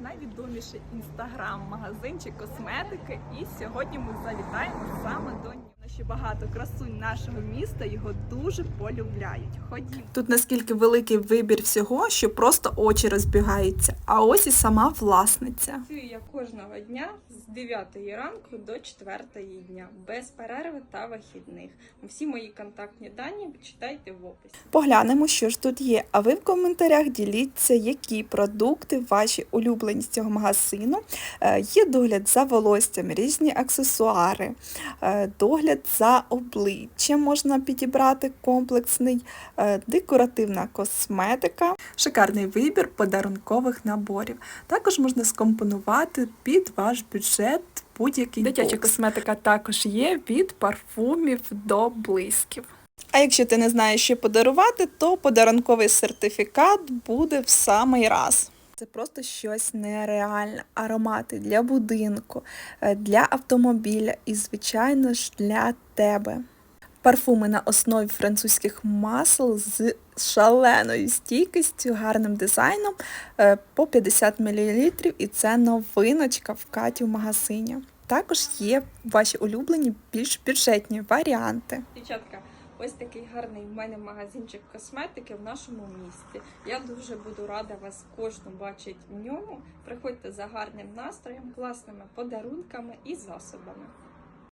найвідоміший інстаграм-магазинчик косметики. І сьогодні ми завітаємо саме до нього. Ще багато красунь нашого міста його дуже полюбляють. Ходімо. Тут наскільки великий вибір всього, що просто очі розбігаються. А ось і сама власниця. Працюю я кожного дня з 9 ранку до 4 дня, без перерви та вихідних. Всі мої контактні дані читайте в описі. Поглянемо, що ж тут є. А ви в коментарях діліться, які продукти ваші улюблені з цього магазину. Е, Є догляд за волоссям, різні аксесуари, е, догляд за обличчям можна підібрати комплексний, е, декоративна косметика, шикарний вибір подарункових наборів. Також можна скомпонувати під ваш бюджет будь-який Дитяча бокс. косметика також є від парфумів до блисків. А якщо ти не знаєш, що подарувати, то подарунковий сертифікат буде в самий раз. Це просто щось нереальне. Аромати для будинку, е, для автомобіля і, звичайно ж, для тебе. Парфуми на основі французьких масел з шаленою стійкістю, гарним дизайном е, по 50 мл, і це новиночка в Каті в магазині. Також є ваші улюблені більш бюджетні варіанти. Дівчатка, ось такий гарний в мене магазинчик косметики в нашому місті. Я дуже буду рада вас кожну бачити в ньому. Приходьте за гарним настроєм, класними подарунками і засобами.